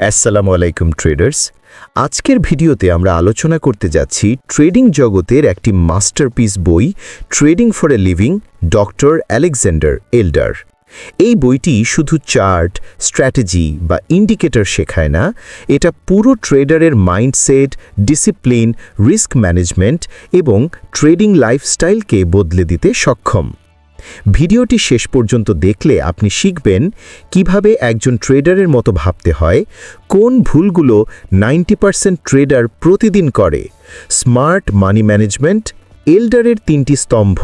আসসালামু আলাইকুম ট্রেডার্স আজকের ভিডিওতে আমরা আলোচনা করতে যাচ্ছি ট্রেডিং জগতের একটি মাস্টারপিস বই trading for a living doctor Alexander Elder এই বইটি শুধু চার্ট স্ট্র্যাটেজি বা ইন্ডিকেটর শেখায় না, এটা পুরো ট্রেডারের মাইন্ডসেট ডিসিপ্লিন রিস্ক ম্যানেজমেন্ট এবং ট্রেডিং লাইফস্টাইলকে বদলে দিতে সক্ষম। ভিডিওটি শেষ পর্যন্ত দেখলে আপনি শিখবেন কীভাবে একজন ট্রেডারের মতো ভাবতে হয়, কোন ভুলগুলো নাইনটি পার্সেন্ট ট্রেডার প্রতিদিন করে। স্মার্ট মানি ম্যানেজমেন্ট, এল্ডারের তিনটি স্তম্ভ,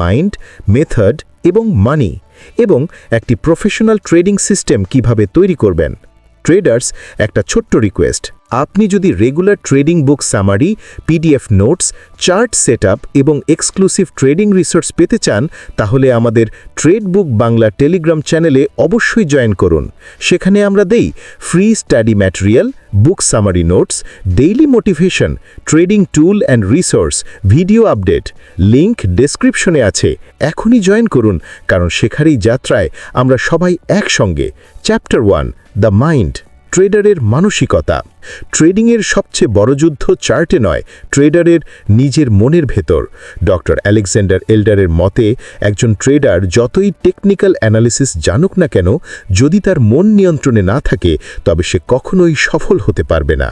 মাইন্ড, মেথড এবং মানি এবং একটি প্রফেশনাল ট্রেডিং সিস্টেম কীভাবে তৈরি করবেন। ট্রেডার্স, একটা ছোট্ট রিকোয়েস্ট। আপনি যদি regular trading book summary PDF notes chart setup এবং এক্সক্লুসিভ ট্রেডিং রিসোর্স পেতে চান, তাহলে আমাদের ট্রেড বুক বাংলা টেলিগ্রাম চ্যানেলে অবশ্যই জয়েন করুন। সেখানে আমরা দেই free study material book summary notes daily motivation trading tool and resource video update link ডেসক্রিপশনে আছে। এখনই জয়েন করুন, কারণ শেখার এই যাত্রায় আমরা সবাই একসঙ্গে। চ্যাপ্টার ওয়ান দ্য মাইন্ড ট্রেডারের মানসিকতা। ট্রেডিংয়ের সবচেয়ে বড় যুদ্ধ চার্টে নয়, ট্রেডারের নিজের মনের ভেতর। ডক্টর আলেকজান্ডার এল্ডারের মতে, একজন ট্রেডার যতই টেকনিক্যাল অ্যানালিসিস জানুক না কেন, যদি তার মন নিয়ন্ত্রণে না থাকে, তবে সে কখনোই সফল হতে পারবে না।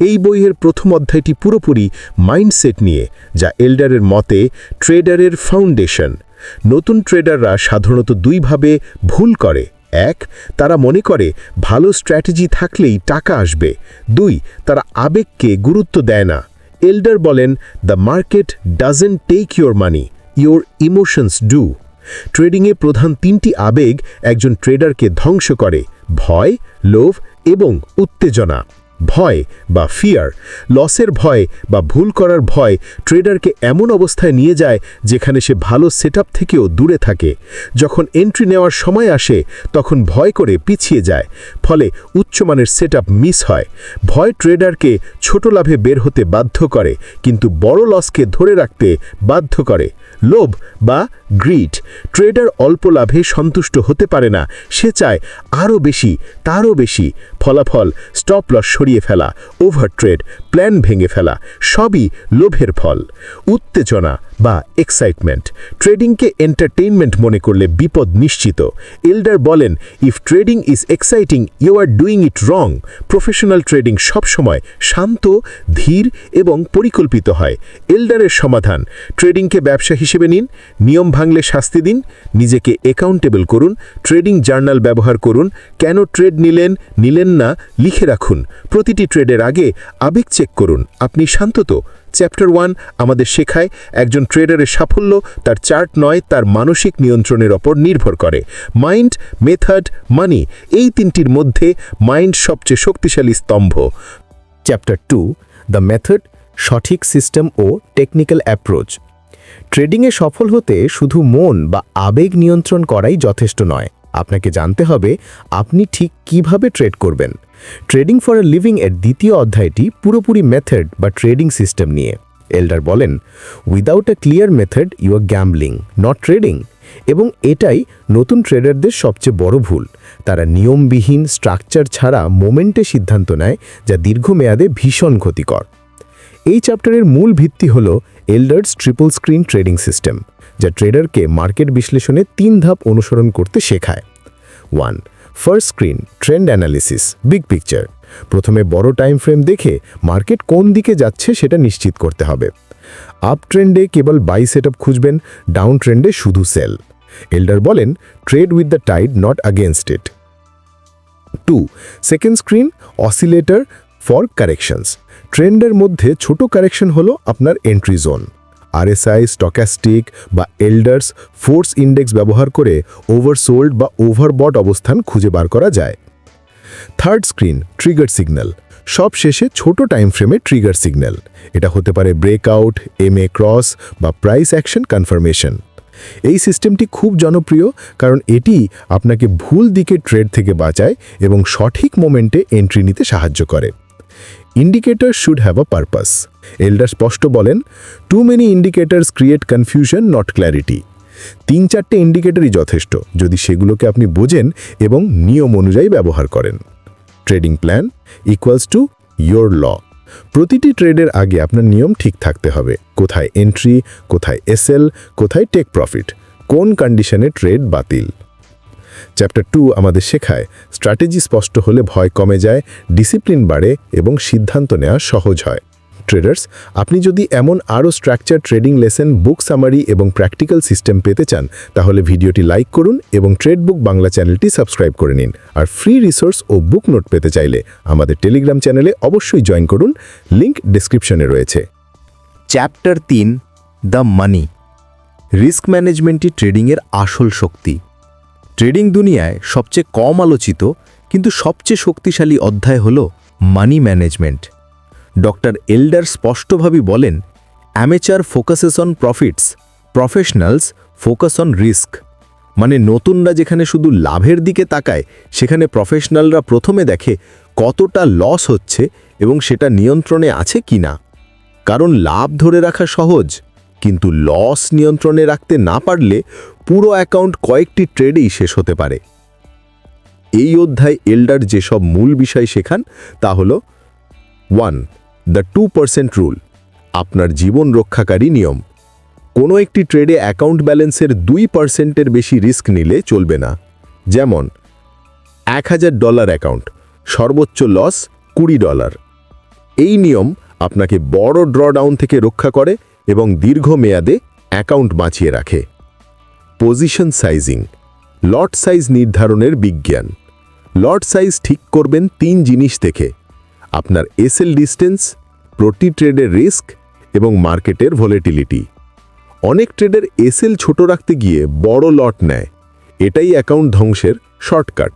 এই বইয়ের প্রথম অধ্যায়টি পুরোপুরি মাইন্ডসেট নিয়ে, যা এল্ডারের মতে, ট্রেডারের ফাউন্ডেশন। নতুন ট্রেডাররা সাধারণত দুইভাবে ভুল করে। এক, তারা মনে করে ভালো স্ট্র্যাটেজি থাকলেই টাকা আসবে। দুই, তারা আবেগকে গুরুত্ব দেয় না। এল্ডার বলেন, the market doesn't take your money your emotions do. ট্রেডিংয়ে প্রধান তিনটি আবেগ একজন ট্রেডারকে ধ্বংস করে, ভয়, লোভ এবং উত্তেজনা। ভয় বা ফিয়ার লসের ভয় বা ভুল করার ভয় ট্রেডারকে এমন অবস্থায় নিয়ে যায় যেখানে সে ভালো সেটআপ থেকেও দূরে থাকে। যখন এন্ট্রি নেওয়ার সময় আসে, তখন ভয় করে পিছিয়ে যায়, ফলে উচ্চমানের সেটআপ মিস হয়। ভয় ট্রেডারকে ছোট লাভে বের হতে বাধ্য করে, কিন্তু বড় লসকে ধরে রাখতে বাধ্য করে। লোভ বা গ্রিড ট্রেডার অল্প লাভে সন্তুষ্ট হতে পারে না, সে চায় আরও বেশি, তারও বেশি ফলাফল স্টপ লস সরিয়ে ফেলা ওভার ট্রেড প্ল্যান ভেঙে ফেলা সবই লোভের ফল। উত্তেজনা বা এক্সাইটমেন্ট ট্রেডিংকে এন্টারটেইনমেন্ট মনে করলে বিপদ নিশ্চিত। এল্ডার বলেন if trading is exciting you are doing it wrong professional trading সবসময় শান্ত, ধীর এবং পরিকল্পিত হয়। এল্ডারের সমাধান ট্রেডিংকে ব্যবসা হিসেবে নিন, নিয়ম ভাঙলে শাস্তি দিন, নিজেকে অ্যাকাউন্টেবল করুন ট্রেডিং জার্নাল ব্যবহার করুন, কেন ট্রেড নিলেন নিলেন না, লিখে রাখুন। প্রতিটি ট্রেডের আগে আবেগ চেক করুন। আপনি শান্ত তো? চ্যাপ্টার ওয়ান আমাদের শেখায় একজন ট্রেডারের সাফল্য, তার চার্ট নয়, তার মানসিক নিয়ন্ত্রণের ওপর নির্ভর করে। মাইন্ড মেথড মানি এই তিনটির মধ্যে মাইন্ড সবচেয়ে শক্তিশালী স্তম্ভ। চ্যাপ্টার টু দ্য মেথড সঠিক সিস্টেম ও টেকনিক্যাল অ্যাপ্রোচ ট্রেডিংয়ে সফল হতে শুধু মন বা আবেগ নিয়ন্ত্রণ করাই যথেষ্ট নয়। আপনাকে জানতে হবে আপনি ঠিক কীভাবে ট্রেড করবেন। ট্রেডিং ফর এ লিভিং এর দ্বিতীয় অধ্যায়টি পুরোপুরি মেথড বা ট্রেডিং সিস্টেম নিয়ে। এল্ডার বলেন without a clear method you are gambling not trading এবং এটাই নতুন ট্রেডারদের সবচেয়ে বড় ভুল। তারা নিয়মবিহীন স্ট্রাকচার ছাড়া মোমেন্টে সিদ্ধান্ত নেয় যা দীর্ঘমেয়াদে ভীষণ ক্ষতিকর। এই চ্যাপ্টারের মূল ভিত্তি হল Elder's triple screen trading system যা ট্রেডারকে মার্কেট বিশ্লেষণে তিন ধাপ অনুসরণ করতে শেখায়। One, first screen, trend analysis, big picture. প্রথমে বড় টাইম ফ্রেম দেখে মার্কেট কোন দিকে যাচ্ছে সেটা নিশ্চিত করতে হবে। আপ ট্রেন্ডে কেবল বাই সেট খুঁজবেন ডাউন ট্রেন্ডে শুধু সেল। এল্ডার বলেন trade with the tide not against it two, second screen, oscillator for corrections. ট্রেন্ডের মধ্যে ছোট কারেকশন হলো আপনার এন্ট্রি জোন। আরএসআই স্টকাস্টিক বা এল্ডার্স ফোর্স ইন্ডেক্স ব্যবহার করে ওভারসোল্ড বা ওভারবট অবস্থান খুঁজে বার করা যায়। থার্ড স্ক্রিন ট্রিগার সিগন্যাল সব শেষে ছোট টাইম ফ্রেমে ট্রিগার সিগন্যাল এটা হতে পারে ব্রেকআউট এম এ ক্রস বা প্রাইস অ্যাকশন কনফার্মেশন এই সিস্টেমটি খুব জনপ্রিয় কারণ এটি আপনাকে ভুল দিকে ট্রেড থেকে বাঁচায় এবং সঠিক মোমেন্টে এন্ট্রি নিতে সাহায্য করে। Indicator should have a purpose Elder স্পষ্ট বলেন too many indicators create confusion not clarity তিন চারটে ইন্ডিকেটরই যথেষ্ট, যদি সেগুলোকে আপনি বোঝেন এবং নিয়ম অনুযায়ী ব্যবহার করেন। Trading plan equals to your law প্রতিটি ট্রেডের আগে আপনার নিয়ম ঠিক থাকতে হবে। কোথায় এন্ট্রি কোথায় এসএল কোথায় টেক প্রফিট কোন কন্ডিশনে ট্রেড বাতিল? চ্যাপ্টার টু আমাদের শেখায় স্ট্র্যাটেজি স্পষ্ট হলে ভয় কমে যায় ডিসিপ্লিন বাড়ে এবং সিদ্ধান্ত নেওয়া সহজ হয়। ট্রেডার্স আপনি যদি এমন আরও structure trading lesson book summary এবং প্র্যাকটিক্যাল সিস্টেম পেতে চান, তাহলে ভিডিওটি লাইক করুন এবং ট্রেড বুক বাংলা চ্যানেলটি সাবস্ক্রাইব করে নিন। আর ফ্রি রিসোর্স ও বুক নোট পেতে চাইলে আমাদের টেলিগ্রাম চ্যানেলে অবশ্যই জয়েন করুন লিংক ডিসক্রিপশনে রয়েছে। চ্যাপ্টার তিন দ্য মানি রিস্ক ম্যানেজমেন্টই ট্রেডিংয়ের আসল শক্তি। ট্রেডিং দুনিয়ায় সবচেয়ে কম আলোচিত, কিন্তু সবচেয়ে শক্তিশালী অধ্যায় হল মানি ম্যানেজমেন্ট। ডক্টর এল্ডার স্পষ্টভাবে বলেন amateur focuses on profits professionals focus on risk মানে নতুনরা যেখানে শুধু লাভের দিকে তাকায়, সেখানে প্রফেশনালরা প্রথমে দেখে কতটা লস হচ্ছে এবং সেটা নিয়ন্ত্রণে আছে কিনা। কারণ লাভ ধরে রাখা সহজ। কিন্তু লস নিয়ন্ত্রণে রাখতে না পারলে পুরো অ্যাকাউন্ট কয়েকটি ট্রেডেই শেষ হতে পারে। এই অধ্যায় এল্ডার যেসব মূল বিষয় শেখান, তা হল one the two percent rule আপনার জীবন রক্ষাকারী নিয়ম। কোনো একটি ট্রেডে অ্যাকাউন্ট ব্যালেন্সের দুই পার্সেন্টের বেশি রিস্ক নিলে চলবে না। যেমন, এক হাজার ডলার অ্যাকাউন্ট সর্বোচ্চ লস কুড়ি ডলার এই নিয়ম আপনাকে বড় ড্রডাউন থেকে রক্ষা করে এবং দীর্ঘমেয়াদে অ্যাকাউন্ট বাঁচিয়ে রাখে। Position sizing. লট সাইজ নির্ধারণের বিজ্ঞান। লট সাইজ ঠিক করবেন তিন জিনিস দেখে। আপনার এসএল ডিস্টেন্স, প্রতি ট্রেডের রিস্ক এবং মার্কেটের ভোলেটিলিটি। অনেক ট্রেডের এসএল ছোট রাখতে গিয়ে বড় লট নেয়। এটাই অ্যাকাউন্ট ধ্বংসের শর্টকাট।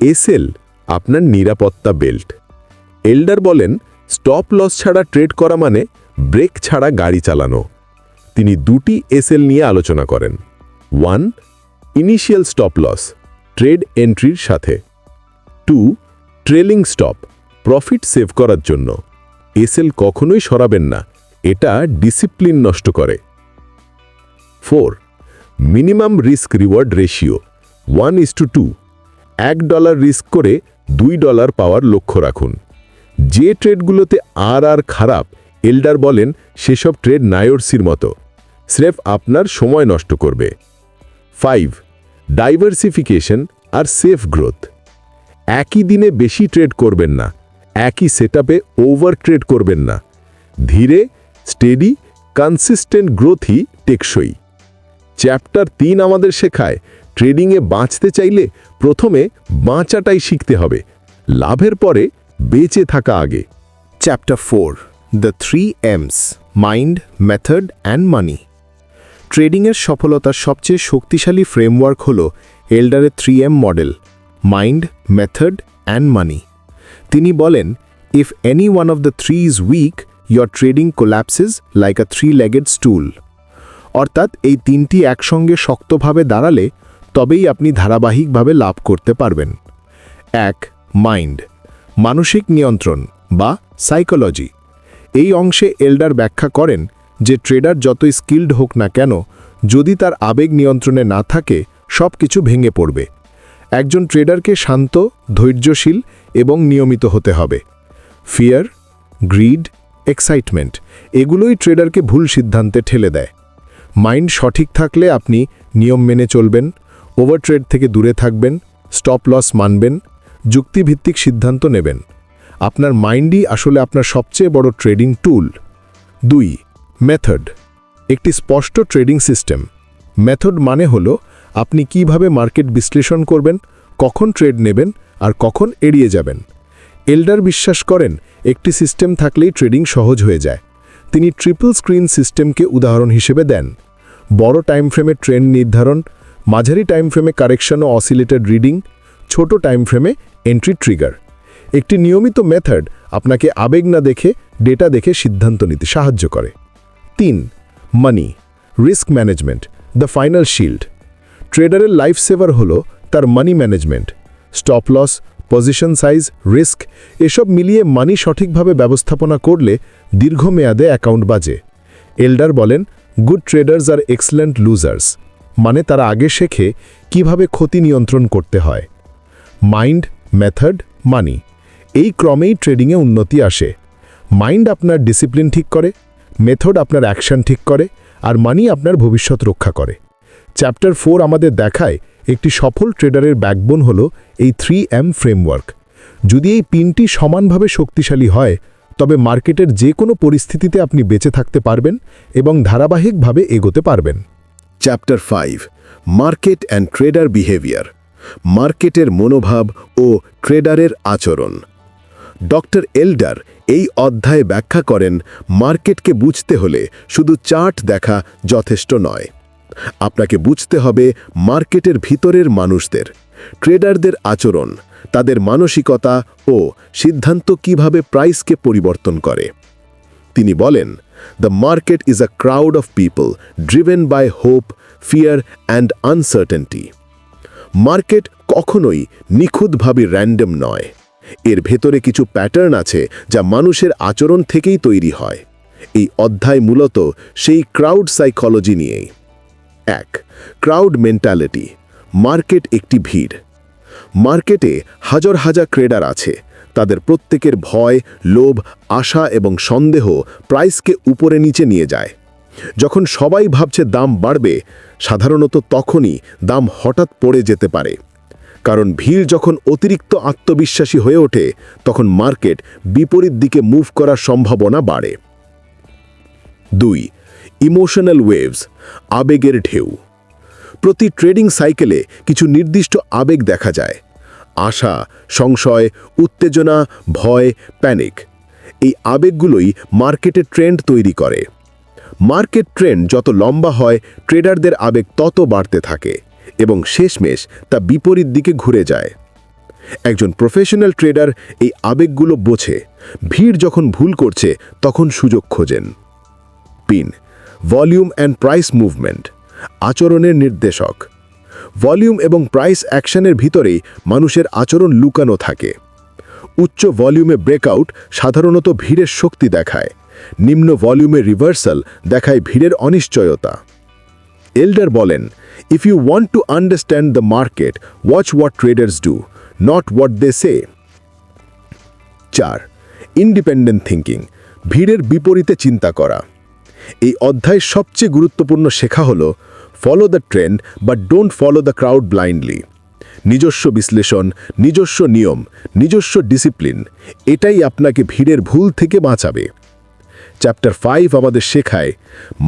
এসএল, আপনার নিরাপত্তা বেল্ট। এল্ডার বলেন, স্টপ লস ছাড়া ট্রেড করা মানে ব্রেক ছাড়া গাড়ি চালানো। তিনি দুটি এসএল নিয়ে আলোচনা করেন। One, initial stop loss, trade এন্ট্রির সাথে। Two, trailing stop, profit save করার জন্য। এসএল কখনোই সরাবেন না, এটা ডিসিপ্লিন নষ্ট করে। Four, minimum risk reward ratio, one is two two. এক ডলার রিস্ক করে দুই ডলার পাওয়ার লক্ষ্য রাখুন। যে ট্রেডগুলোতে আর আর খারাপ এল্ডার বলেন, সেসব ট্রেড নায়োরসির মতো। স্রেফ আপনার সময় নষ্ট করবে। ফাইভ, ডাইভার্সিফিকেশন আর সেফ গ্রোথ। একই দিনে বেশি ট্রেড করবেন না, একই সেটআপে ওভার ট্রেড করবেন না। ধীরে, স্টেডি, কনসিস্টেন্ট গ্রোথই টেকসই। চ্যাপ্টার তিন আমাদের শেখায়, ট্রেডিংয়ে বাঁচতে চাইলে প্রথমে বাঁচাটাই শিখতে হবে, লাভের পরে বেঁচে থাকা আগে। Chapter four the three Ms mind method and money ট্রেডিংয়ের সফলতার সবচেয়ে শক্তিশালী ফ্রেমওয়ার্ক হল এল্ডারের three M model mind method and money তিনি বলেন if any one of the three is weak your trading collapses like a three legged stool অর্থাৎ এই তিনটি একসঙ্গে শক্তভাবে দাঁড়ালে তবেই আপনি ধারাবাহিকভাবে লাভ করতে পারবেন। এক মাইন্ড মানসিক নিয়ন্ত্রণ বা সাইকোলজি এই অংশে এল্ডার ব্যাখ্যা করেন যে ট্রেডার যতই স্কিল্ড হোক না কেন, যদি তার আবেগ নিয়ন্ত্রণে না থাকে সব কিছু ভেঙে পড়বে। একজন ট্রেডারকে শান্ত, ধৈর্যশীল এবং নিয়মিত হতে হবে। ফিয়ার, গ্রিড, এক্সাইটমেন্ট, এগুলোই ট্রেডারকে ভুল সিদ্ধান্তে ঠেলে দেয়। মাইন্ড সঠিক থাকলে আপনি নিয়ম মেনে চলবেন ওভার ট্রেড থেকে দূরে থাকবেন, স্টপ লস মানবেন, যুক্তিভিত্তিক সিদ্ধান্ত নেবেন। আপনার মাইন্ডই আসলে আপনার সবচেয়ে বড় ট্রেডিং টুল। দুই, মেথড। একটি স্পষ্ট ট্রেডিং সিস্টেম। মেথড মানে হল আপনি কীভাবে মার্কেট বিশ্লেষণ করবেন, কখন ট্রেড নেবেন আর কখন এড়িয়ে যাবেন। এল্ডার বিশ্বাস করেন, একটি সিস্টেম থাকলেই ট্রেডিং সহজ হয়ে যায়। তিনি ট্রিপল স্ক্রিন সিস্টেমকে উদাহরণ হিসেবে দেন। বড় টাইম ফ্রেমে ট্রেন্ড নির্ধারণ, মাঝারি টাইম ফ্রেমে কারেকশন ও অসিলেটেড রিডিং, ছোট টাইম ফ্রেমে এন্ট্রি ট্রিগার। একটি নিয়মিত মেথড আপনাকে আবেগ না দেখে, ডেটা দেখে সিদ্ধান্ত নিতে সাহায্য করে। তিন, money, risk management, the final shield. ট্রেডারের life saver হল তার money management, stop loss, position size, risk, এসব মিলিয়ে মানি সঠিকভাবে ব্যবস্থাপনা করলে দীর্ঘমেয়াদে অ্যাকাউন্ট বাজে। এল্ডার বলেন, good traders are excellent losers. মানে তারা আগে শেখে কীভাবে ক্ষতি নিয়ন্ত্রণ করতে হয়। Mind, method, money. এই ক্রমেই ট্রেডিংয়ে উন্নতি আসে। মাইন্ড আপনার ডিসিপ্লিন ঠিক করে মেথড আপনার অ্যাকশন ঠিক করে, আর মানি আপনার ভবিষ্যৎ রক্ষা করে। চ্যাপ্টার ফোর আমাদের দেখায় একটি সফল ট্রেডারের ব্যাকবোন হল এই থ্রি এম ফ্রেমওয়ার্ক যদি এই পিনটি সমানভাবে শক্তিশালী হয়, তবে মার্কেটের যে কোনো পরিস্থিতিতে আপনি বেঁচে থাকতে পারবেন এবং ধারাবাহিকভাবে এগোতে পারবেন। Chapter five market and trader behaviour মার্কেটের মনোভাব ও ট্রেডারের আচরণ। ডক্টর এল্ডার এই অধ্যায়ে ব্যাখ্যা করেন, মার্কেটকে বুঝতে হলে শুধু চার্ট দেখা যথেষ্ট নয়। আপনাকে বুঝতে হবে মার্কেটের ভিতরের মানুষদের, ট্রেডারদের আচরণ, তাদের মানসিকতা ও সিদ্ধান্ত কীভাবে প্রাইসকে পরিবর্তন করে। তিনি বলেন the market is a crowd of people driven by hope fear and uncertainty market কখনোই নিখুঁতভাবে র্যান্ডম নয়। এর ভেতরে কিছু প্যাটার্ন আছে যা মানুষের আচরণ থেকেই তৈরি হয়। এই অধ্যায় মূলত সেই ক্রাউড সাইকোলজি নিয়েই। এক ক্রাউড মেন্টালিটি মার্কেট একটি ভিড়। মার্কেটে হাজার হাজার ক্রেডার আছে, তাদের প্রত্যেকের ভয়, লোভ, আশা এবং সন্দেহ প্রাইসকে উপরে নিচে নিয়ে যায়। যখন সবাই ভাবছে দাম বাড়বে, সাধারণত তখনই দাম হঠাৎ পড়ে যেতে পারে। কারণ ভিড় যখন অতিরিক্ত আত্মবিশ্বাসী হয়ে ওঠে, তখন মার্কেট বিপরীত দিকে মুভ করার সম্ভাবনা বাড়ে। দুই ইমোশনাল ওয়েভস আবেগের ঢেউ। প্রতি ট্রেডিং সাইকেলে কিছু নির্দিষ্ট আবেগ দেখা যায়। আশা, সংশয়, উত্তেজনা, ভয় প্যানিক এই আবেগগুলোই মার্কেটে ট্রেন্ড তৈরি করে। মার্কেট ট্রেন্ড যত লম্বা হয় ট্রেডারদের আবেগ তত বাড়তে থাকে। এবং শেষমেশ তা বিপরীত দিকে ঘুরে যায়। একজন প্রফেশনাল ট্রেডার এই আবেগগুলো বোঝে। ভিড় যখন ভুল করছে, তখন সুযোগ খোঁজেন। পিন ভলিউম অ্যান্ড প্রাইস মুভমেন্ট আচরণের নির্দেশক। ভলিউম এবং প্রাইস অ্যাকশনের ভিতরেই মানুষের আচরণ লুকানো থাকে। উচ্চ ভলিউমে ব্রেকআউট সাধারণত ভিড়ের শক্তি দেখায়। নিম্ন ভলিউমে রিভার্সাল দেখায় ভিড়ের অনিশ্চয়তা। এল্ডার বলেন if you want to understand the market watch what traders do not what they say চার ইন্ডিপেন্ডেন্ট থিঙ্কিং ভিড়ের বিপরীতে চিন্তা করা। এই অধ্যায়ের সবচেয়ে গুরুত্বপূর্ণ শেখা হলো follow the trend but don't follow the crowd blindly নিজস্ব বিশ্লেষণ, নিজস্ব নিয়ম, নিজস্ব ডিসিপ্লিন এটাই আপনাকে ভিড়ের ভুল থেকে বাঁচাবে। চ্যাপ্টার ফাইভ আমাদের শেখায়,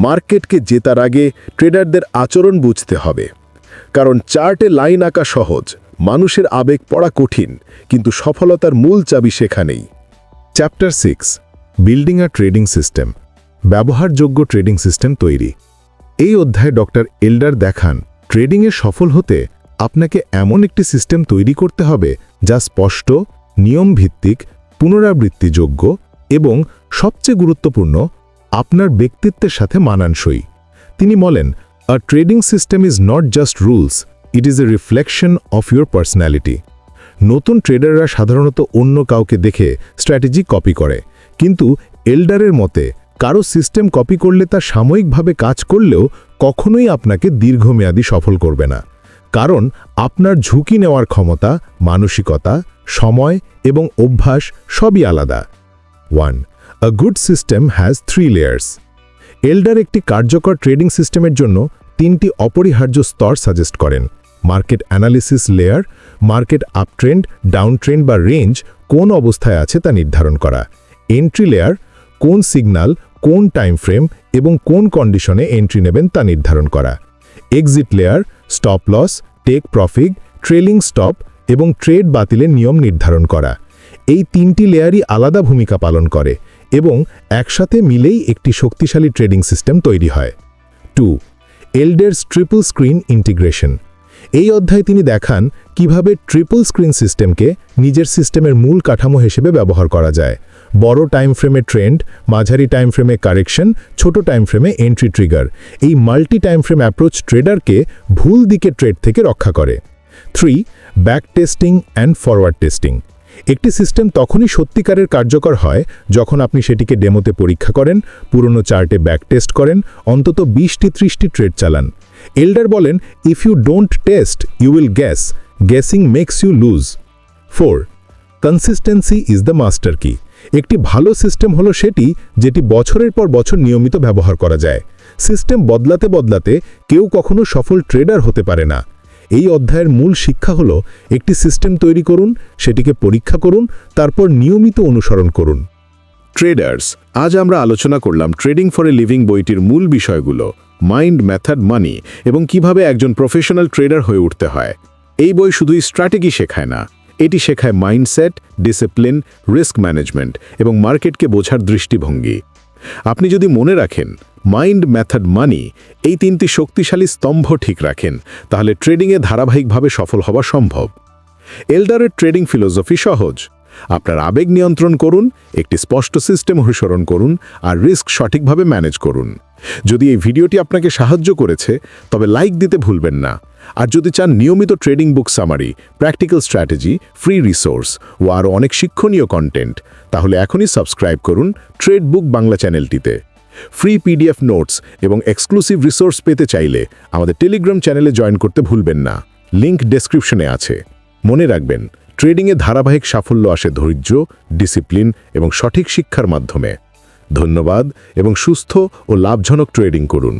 মার্কেটকে জেতার আগে ট্রেডারদের আচরণ বুঝতে হবে। কারণ চার্টে লাইন আঁকা সহজ, মানুষের আবেগ পড়া কঠিন, কিন্তু সফলতার মূল চাবি সেখানেই। Chapter six building a trading system ব্যবহারযোগ্য ট্রেডিং সিস্টেম তৈরি। এই অধ্যায়ে ডক্টর এল্ডার দেখান ট্রেডিংয়ে সফল হতে আপনাকে এমন একটি সিস্টেম তৈরি করতে হবে যা স্পষ্ট, নিয়মভিত্তিক, পুনরাবৃত্তিযোগ্য এবং সবচেয়ে গুরুত্বপূর্ণ, আপনার ব্যক্তিত্বের সাথে মানানসই। তিনি বলেন a trading system is not just rules it is a reflection of your personality নতুন ট্রেডাররা সাধারণত অন্য কাউকে দেখে স্ট্র্যাটেজি কপি করে, কিন্তু এল্ডারের মতে, কারও সিস্টেম কপি করলে তা সাময়িকভাবে কাজ করলেও কখনোই আপনাকে দীর্ঘমেয়াদী সফল করবে না। কারণ আপনার ঝুঁকি নেওয়ার ক্ষমতা, মানসিকতা, সময় এবং অভ্যাস সবই আলাদা। One a good system has three layers Elder একটি কার্যকর ট্রেডিং সিস্টেমের জন্য তিনটি অপরিহার্য স্তর সাজেস্ট করেন। Market analysis layer market uptrend downtrend বা রেঞ্জ কোন অবস্থায় আছে তা নির্ধারণ করা। এন্ট্রি লেয়ার কোন সিগন্যাল কোন টাইম ফ্রেম এবং কোন কন্ডিশনে এন্ট্রি নেবেন তা নির্ধারণ করা। Exit layer stop loss take profit trailing stop এবং ট্রেড বাতিলের নিয়ম নির্ধারণ করা। এই তিনটি লেয়ারই আলাদা ভূমিকা পালন করে এবং একসাথে মিলেই একটি শক্তিশালী ট্রেডিং সিস্টেম তৈরি হয়। Two, Elder's triple screen integration. এই অধ্যায়ে তিনি দেখান কীভাবে ট্রিপল স্ক্রিন সিস্টেমকে নিজের সিস্টেমের মূল কাঠামো হিসেবে ব্যবহার করা যায়। বড় টাইম ফ্রেমে ট্রেন্ড, মাঝারি টাইম ফ্রেমে কারেকশন, ছোট টাইম ফ্রেমে এন্ট্রি ট্রিগার। এই মাল্টি টাইম ফ্রেম অ্যাপ্রোচ ট্রেডারকে ভুল দিকে ট্রেড থেকে রক্ষা করে। Three, back testing and forward testing. একটি সিস্টেম তখনই সত্যিকারের কার্যকর হয় যখন আপনি সেটিকে ডেমোতে পরীক্ষা করেন, পুরনো চার্টে ব্যাক টেস্ট করেন, অন্তত বিশটি ত্রিশটি ট্রেড চালান। এল্ডার বলেন if you don't test you will guess guessing makes you lose for consistency is the master key একটি ভালো সিস্টেম হলো সেটি যেটি বছরের পর বছর নিয়মিত ব্যবহার করা যায়। সিস্টেম বদলাতে বদলাতে কেউ কখনো সফল ট্রেডার হতে পারে না। এই অধ্যায়ের মূল শিক্ষা হলো, একটি সিস্টেম তৈরি করুন, সেটিকে পরীক্ষা করুন, তারপর নিয়মিত অনুসরণ করুন। ট্রেডার্স আজ আমরা আলোচনা করলাম ট্রেডিং ফর এ লিভিং বইটির মূল বিষয়গুলো মাইন্ড মেথড মানি এবং কীভাবে একজন প্রফেশনাল ট্রেডার হয়ে উঠতে হয়। এই বই শুধুই স্ট্র্যাটেজি শেখায় না, এটি শেখায় মাইন্ডসেট ডিসিপ্লিন রিস্ক ম্যানেজমেন্ট এবং মার্কেটকে বোঝার দৃষ্টিভঙ্গি। আপনি যদি মনে রাখেন মাইন্ড মেথড মানি এই তিনটি শক্তিশালী স্তম্ভ ঠিক রাখেন, তাহলে ট্রেডিংয়ে ধারাবাহিকভাবে সফল হওয়া সম্ভব। এল্ডারের ট্রেডিং ফিলোসফি সহজ। আপনার আবেগ নিয়ন্ত্রণ করুন, একটি স্পষ্ট সিস্টেম অনুসরণ করুন, আর রিস্ক সঠিকভাবে ম্যানেজ করুন। যদি এই ভিডিওটি আপনাকে সাহায্য করেছে, তবে লাইক দিতে ভুলবেন না। আর যদি চান নিয়মিত trading book summary, practical strategy, free resource ও আরও অনেক শিক্ষণীয় কন্টেন্ট, তাহলে এখনই সাবস্ক্রাইব করুন ট্রেড বুক বাংলা চ্যানেলটিতে। ফ্রি পিডিএফ নোটস এবং এক্সক্লুসিভ রিসোর্স পেতে চাইলে আমাদের টেলিগ্রাম চ্যানেলে জয়েন করতে ভুলবেন না। লিংক ডেসক্রিপশনে আছে। মনে রাখবেন ট্রেডিংয়ে ধারাবাহিক সাফল্য আসে ধৈর্য ডিসিপ্লিন এবং সঠিক শিক্ষার মাধ্যমে। ধন্যবাদ এবং সুস্থ ও লাভজনক ট্রেডিং করুন।